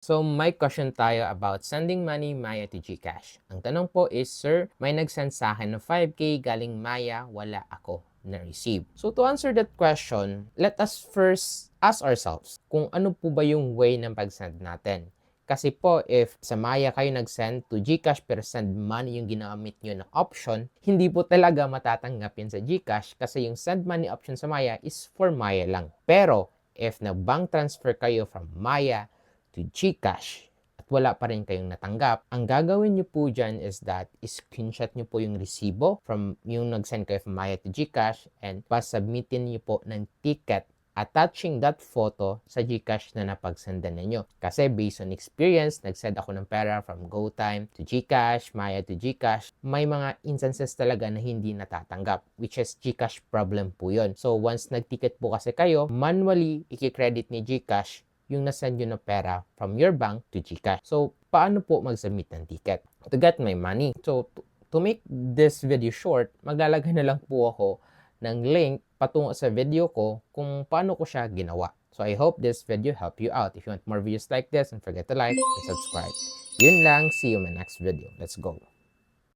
So, may question tayo about sending money Maya to GCash. Ang tanong po is, Sir, may nag-send sa akin ng 5K galing Maya, wala ako na-receive. So, to answer that question, let us first ask ourselves kung ano po ba yung way ng pag-send natin. Kasi po, if sa Maya kayo nag-send to GCash pero send money yung ginamit nyo na option, hindi po talaga matatanggap yan sa GCash kasi yung send money option sa Maya is for Maya lang. Pero, if na bank transfer kayo from Maya to GCash at wala pa rin kayong natanggap, ang gagawin nyo po dyan is that screenshot nyo po yung resibo from yung nag-send kayo from Maya to GCash and pasubmitin nyo po ng ticket attaching that photo sa GCash na napagsendan ninyo. Kasi based on experience, nag-send ako ng pera from GoTime to GCash, Maya to GCash. May mga instances talaga na hindi natatanggap, which is GCash problem po yun. So once nag-ticket po kasi kayo, manually i-credit ni GCash yung nasend nyo na pera from your bank to GCash. So, paano po mag-submit ng ticket? To get my money. So, to, make this video short, maglalagay na lang po ako ng link patungo sa video ko kung paano ko siya ginawa. So, I hope this video helped you out. If you want more videos like this, don't forget to like and subscribe. Yun lang. See you in my next video. Let's go.